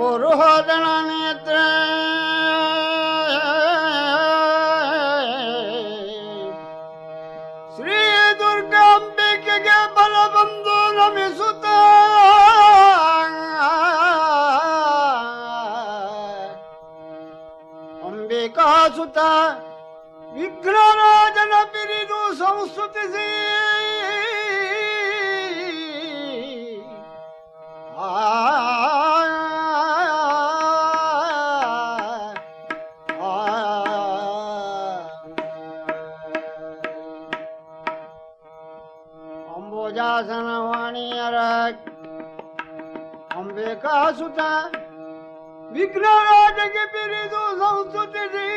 ಬರುಹೋದಣ ನೇತ್ರ ಶ್ರೀ ದುರ್ಗಾಂಬಿಕೆಗೆ ಬಲ ಬಂದು ನಮಿಸುತ್ತ. ಅಂಬಿಕಾಸುತ ವಿಘ್ನರಾಜನ ಬಿರಿದು ಸಂಸ್ತುತಿಸಿ ಅಂಬುಜಾಸನ ವಾಣಿಯರ ಅಂಬಿಕಾಸುತ ವಿಘ್ನರಾಜಗೆ ಬಿರಿದು ಸಂಸ್ತುತಿಸಿ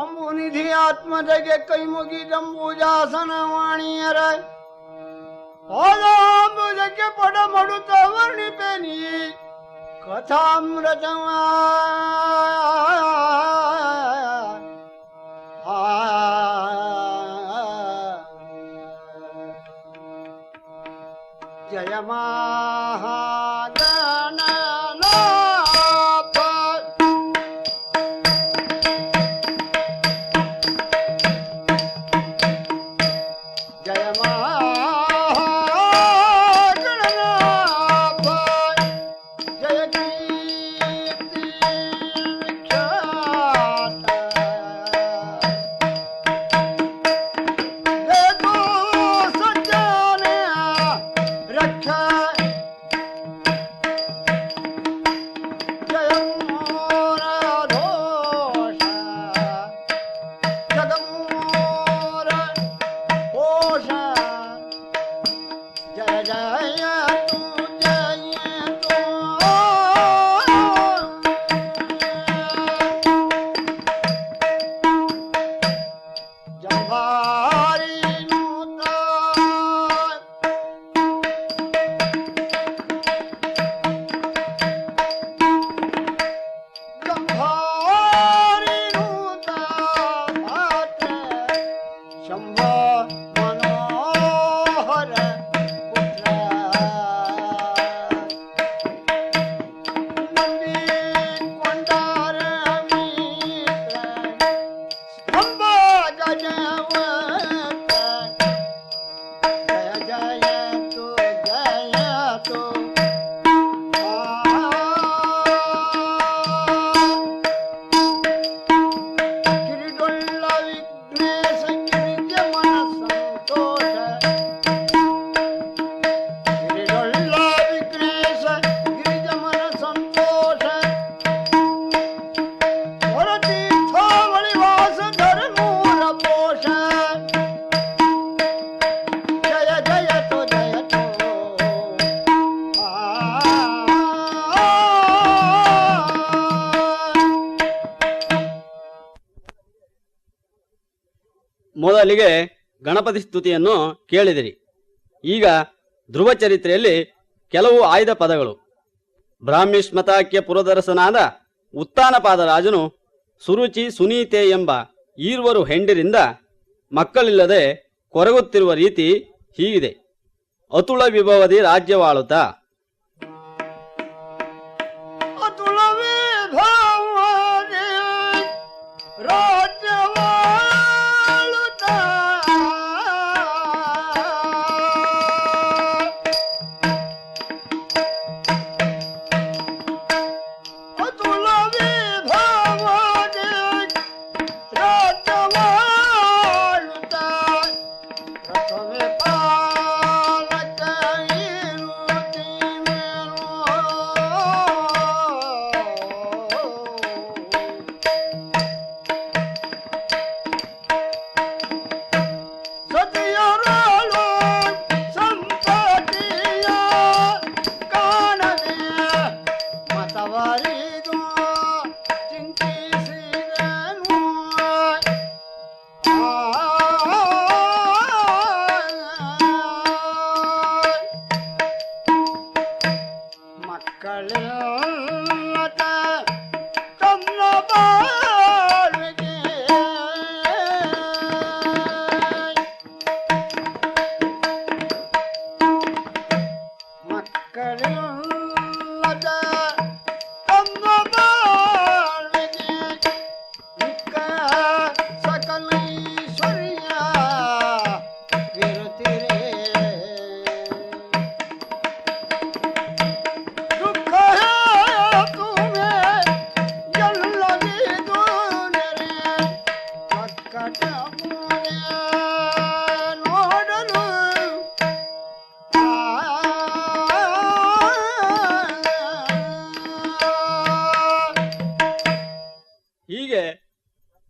ಅಂಬುನಿಧಿ ಆತ್ಮಜಗೆ ಕೈ ಮುಗಿದಂಬುಜಾಸನ ವಾಣಿಯರ ಪಾದಾಂಬುಜಕ್ಕೆ ಪಡ ಮಡುತ್ತ ವರ್ಣಿಪೆನಿ ಕಥಾಮೃತವ ಜಯ ま ಮೊದಲಿಗೆ ಗಣಪತಿ ಸ್ತುತಿಯನ್ನು ಕೇಳಿದಿರಿ. ಈಗ ಧ್ರುವ ಚರಿತ್ರೆಯಲ್ಲಿ ಕೆಲವು ಆಯ್ದ ಪದಗಳು. ಬ್ರಾಹ್ಮಿಷ್ಮತಾಖ್ಯ ಪುರದರಸನಾದ ಉತ್ತಾನಪಾದ ರಾಜನು ಸುರುಚಿ ಸುನೀತೆ ಎಂಬ ಈರ್ವರು ಹೆಂಡಿರಿಂದ ಮಕ್ಕಳಿಲ್ಲದೆ ಕೊರಗುತ್ತಿರುವ ರೀತಿ ಹೀಗಿದೆ. ಅತುಳ ವಿಭವದಿ ರಾಜ್ಯವಾಳುತ್ತಾ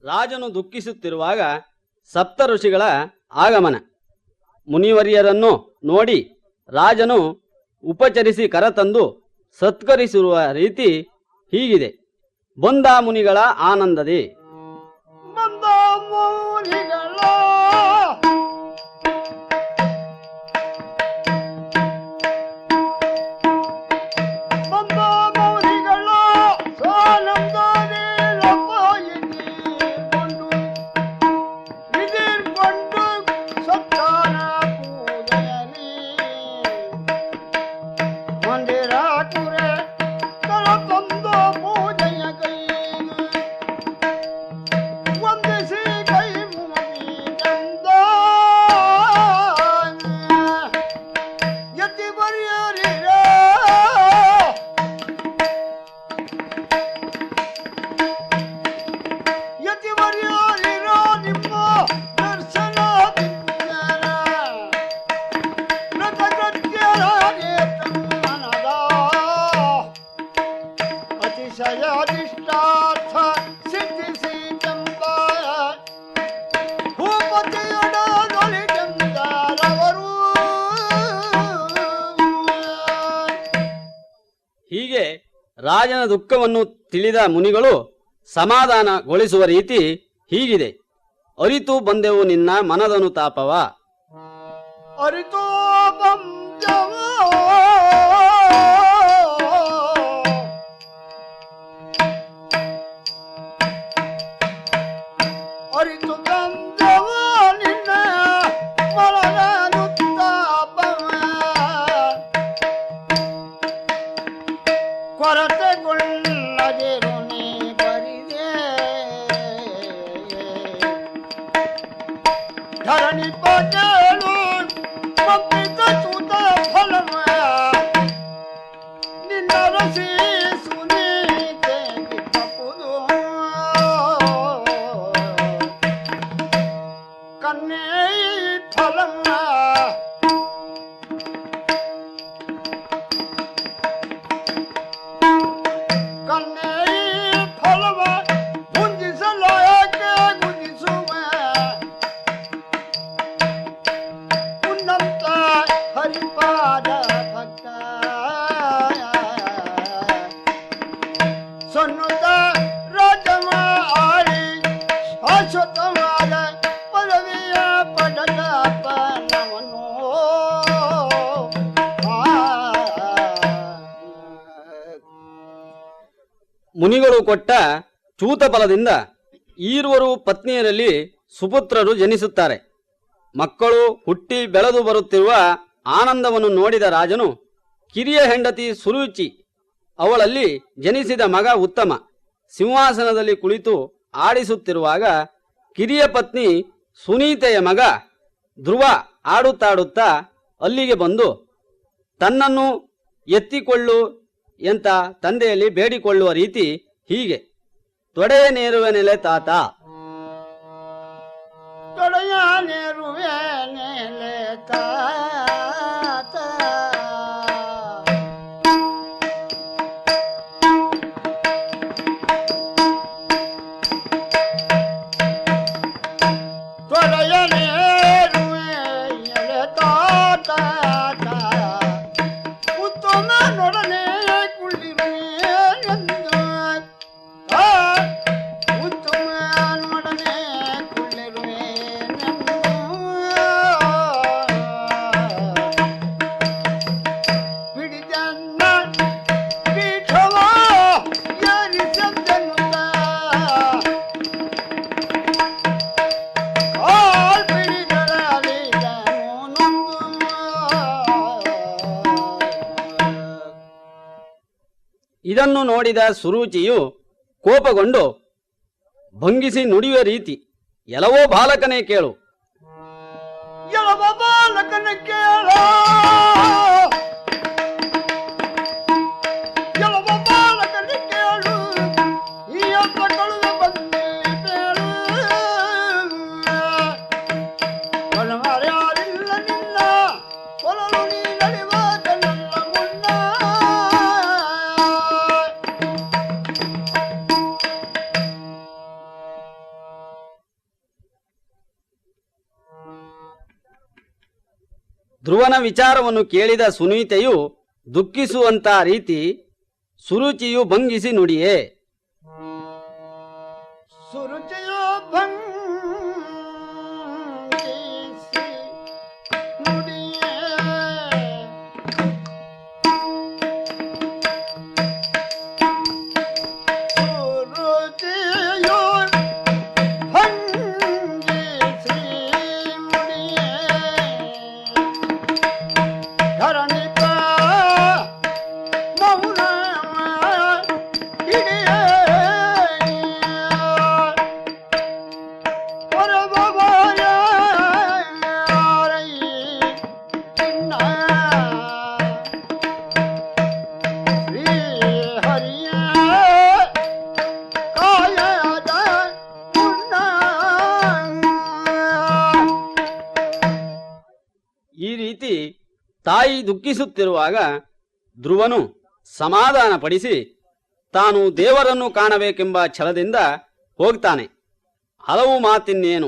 ರಾಜನು ದುಃಖಿಸುತ್ತಿರುವಾಗ ಸಪ್ತ ಋಷಿಗಳ ಆಗಮನ. ಮುನಿವರಿಯರನ್ನು ನೋಡಿ ರಾಜನು ಉಪಚರಿಸಿ ಕರತಂದು ಸತ್ಕರಿಸಿರುವ ರೀತಿ ಹೀಗಿದೆ. ಬಂದ ಮುನಿಗಳ ಆನಂದದಿ. ರಾಜನ ದುಃಖವನ್ನು ತಿಳಿದ ಮುನಿಗಳು ಸಮಾಧಾನಗೊಳಿಸುವ ರೀತಿ ಹೀಗಿದೆ. ಅರಿತು ಬಂದೆವು ನಿನ್ನ ಮನದನುತಾಪವ ಅರಿತು ಬಂದವ. धरणी पाटळून मग तिचं सुत फलवया निंदा रसी ಮುನಿಗಳು ಕೊಟ್ಟ ಚೂತ ಫಲದಿಂದ ಈರುವರು ಪತ್ನಿಯರಲ್ಲಿ ಸುಪುತ್ರರು ಜನಿಸುತ್ತಾರೆ. ಮಕ್ಕಳು ಹುಟ್ಟಿ ಬೆಳೆದು ಬರುತ್ತಿರುವ ಆನಂದವನ್ನು ನೋಡಿದ ರಾಜನು ಕಿರಿಯ ಹೆಂಡತಿ ಸುರುಚಿ ಅವಳಲ್ಲಿ ಜನಿಸಿದ ಮಗ ಉತ್ತಮ. ಸಿಂಹಾಸನದಲ್ಲಿ ಕುಳಿತು ಆಡಿಸುತ್ತಿರುವಾಗ ಕಿರಿಯ ಪತ್ನಿ ಸುನೀತೆಯ ಮಗ ಧ್ರುವ ಆಡುತ್ತಾಡುತ್ತಾ ಅಲ್ಲಿಗೆ ಬಂದು, ತನ್ನನ್ನು ಎತ್ತಿಕೊಳ್ಳು ಎಂತ ತಂದೆಯಲ್ಲಿ ಬೇಡಿಕೊಳ್ಳುವ ರೀತಿ ಹೀಗೆ. ತೊಡೆಯ ನೇರುವ ನೆಲೆ ತಾತ. ತೊಡೆಯ ನೇರುವ ನೆಲೆ ತಾತ. ಇದನ್ನು ನೋಡಿದ ಸುರುಚಿಯು ಕೋಪಗೊಂಡು ಭಂಗಿಸಿ ನುಡಿಯುವ ರೀತಿ ಎಲ್ಲವೋ ಬಾಲಕನೇ ಕೇಳು. ಬಾಲಕನೇ ಕೇಳ. ಧ್ರುವನ ವಿಚಾರವನ್ನು ಕೇಳಿದ ಸುನೀತೆಯು ದುಃಖಿಸುವಂತ ರೀತಿ ಸುರುಚಿಯು ಭಂಗಿಸಿ ನುಡಿಯೇ. ದುಃಖಿಸುತ್ತಿರುವಾಗ ಧ್ರುವನು ಸಮಾಧಾನ ಪಡಿಸಿ ತಾನು ದೇವರನ್ನು ಕಾಣಬೇಕೆಂಬ ಛಲದಿಂದ ಹೋಗ್ತಾನೆ. ಹಲವು ಮಾತಿನ್ನೇನು.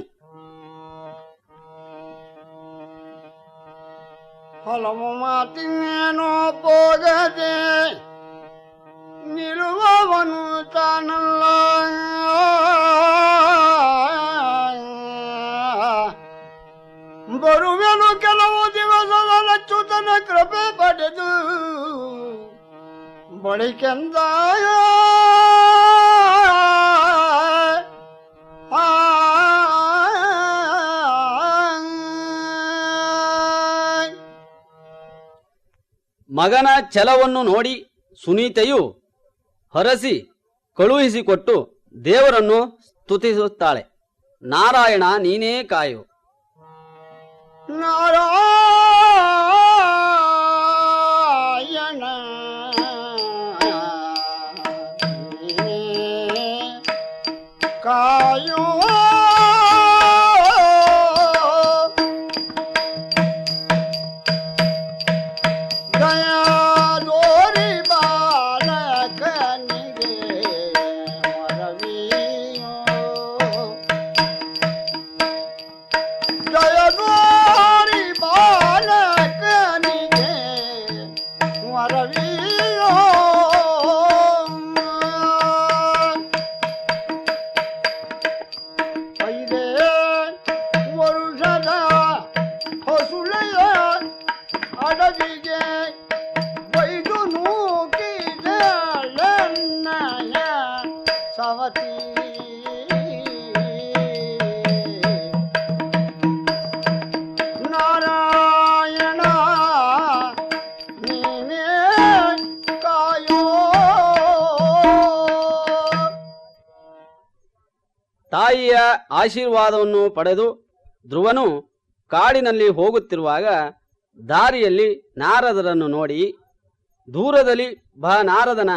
ಹಲವು ಮಾತಿನ್ನೇನು ಹೋಗದೆ ನಿಲ್ಲುವವನು ತಾನಲ್ಲ. ಕೃಪೆ ಪಡೆದು ಬಳಿಕೆಂದ ಮಗನ ಛಲವನ್ನು ನೋಡಿ ಸುನೀತೆಯು ಹರಸಿ ಕಳುಹಿಸಿಕೊಟ್ಟು ದೇವರನ್ನು ಸ್ತುತಿಸುತ್ತಾಳೆ. ನಾರಾಯಣ ನೀನೇ ಕಾಯು. ನಾರಾಯಣ ಆಶೀರ್ವಾದವನ್ನು ಪಡೆದು ಧ್ರುವನು ಕಾಡಿನಲ್ಲಿ ಹೋಗುತ್ತಿರುವಾಗ ದಾರಿಯಲ್ಲಿ ನಾರದರನ್ನು ನೋಡಿ, ದೂರದಲ್ಲಿ ಬಹ ನಾರದನ.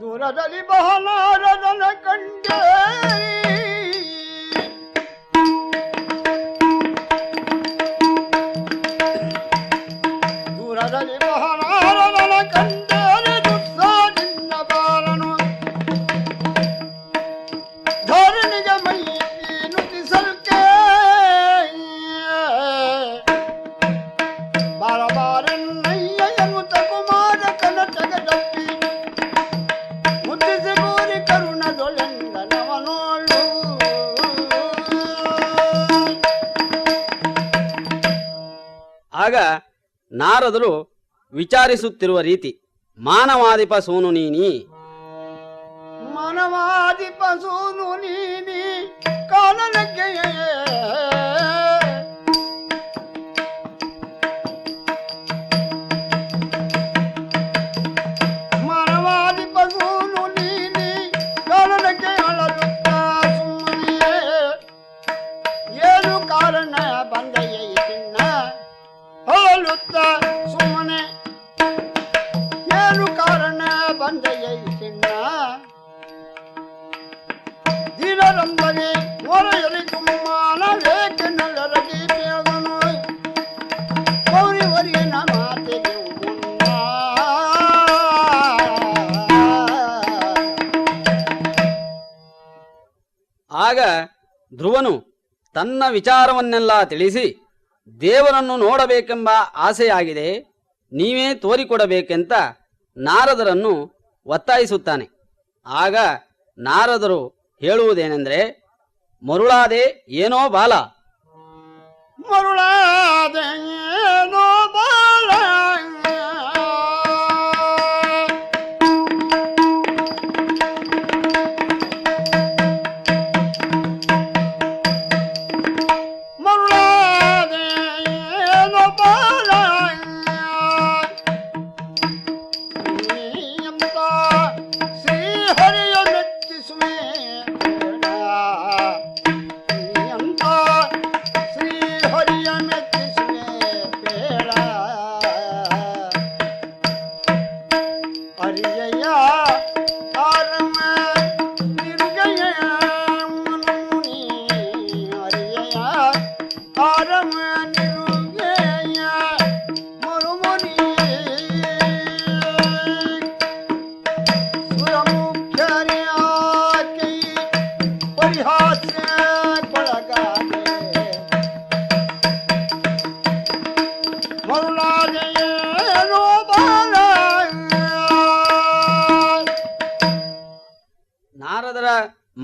ದೂರದಲ್ಲಿ ಬಹ ನಾರದನ ದೂರದಲ್ಲಿ ಆಗ ನಾರದರು ವಿಚಾರಿಸುತ್ತಿರುವ ರೀತಿ ಮಾನವಾದಿಪ ಸೋನು ನೀನಿ? ಮಾನವಾದಿಪ ಸೋನು ನೀನಿ? ಕಾಲನಕ್ಕೆ ಆಗ ಧ್ರುವನು ತನ್ನ ವಿಚಾರವನ್ನೆಲ್ಲ ತಿಳಿಸಿ ದೇವರನ್ನು ನೋಡಬೇಕೆಂಬ ಆಸೆಯಾಗಿದೆ ನೀವೇ ತೋರಿಕೊಡಬೇಕೆಂತ ನಾರದರನ್ನು ಒತ್ತಾಯಿಸುತ್ತಾನೆ. ಆಗ ನಾರದರು ಹೇಳುವುದೇನೆಂದರೆ ಮರುಳಾದೆ ಏನೋ ಬಾಲ. ಮರುಳಾದೇನೋ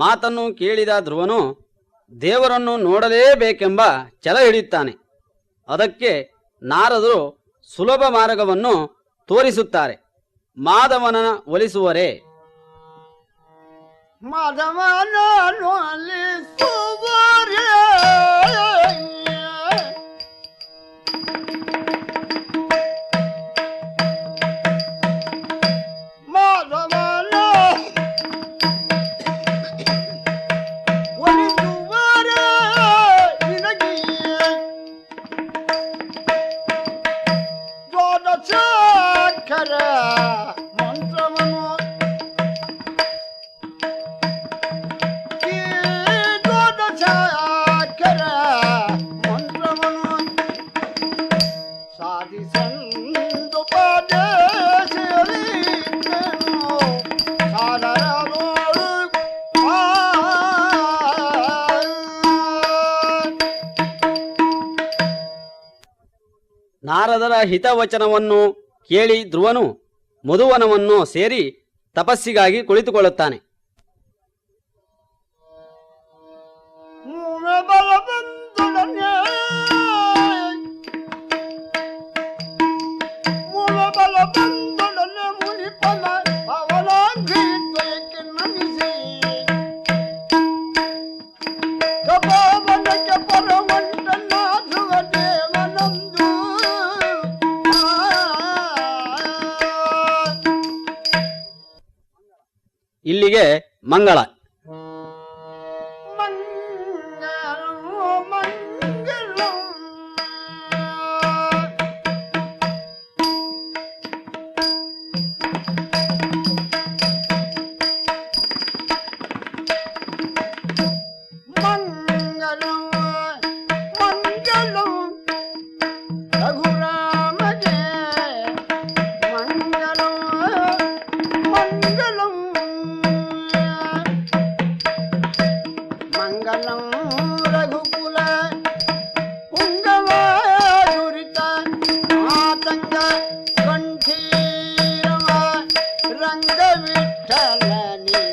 ಮಾತನ್ನು ಕೇಳಿದ ಧ್ರುವನು, ದೇವರನ್ನು ನೋಡಲೇಬೇಕೆಂಬ ಛಲ ಹಿಡಿಯುತ್ತಾನೆ. ಅದಕ್ಕೆ ನಾರದರು ಸುಲಭ ಮಾರ್ಗವನ್ನು ತೋರಿಸುತ್ತಾರೆ. ಮಾಧವನ ಒಲಿಸುವರೆ. ಮಾಧವನ ನಾರದರ ಹಿತವಚನವನ್ನು ಕೇಳಿ ಧ್ರುವನು ಮಧುವನವನ್ನು ಸೇರಿ ತಪಸ್ಸಿಗಾಗಿ ಕುಳಿತುಕೊಳ್ಳುತ್ತಾನೆ. ಇಲ್ಲಿಗೆ ಮಂಗಳ. 占了你